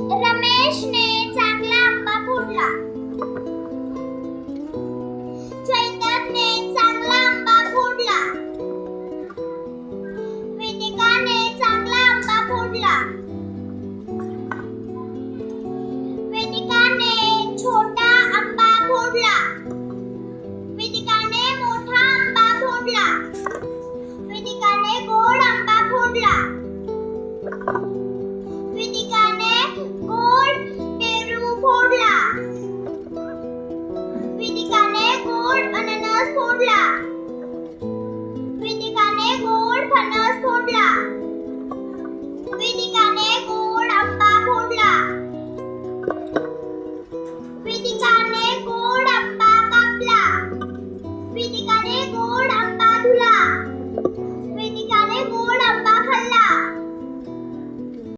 रमेशने चांगला आंबा फोडला. चैतन्यने चांगला आंबा फोडला. वेदिकाने चांगला आंबा फोडला. वेदिकाने छोटा आंबा फोडला. वेदिकाने मोठा आंबा फोडला. वेदिकाने गोड आंबा फोडला.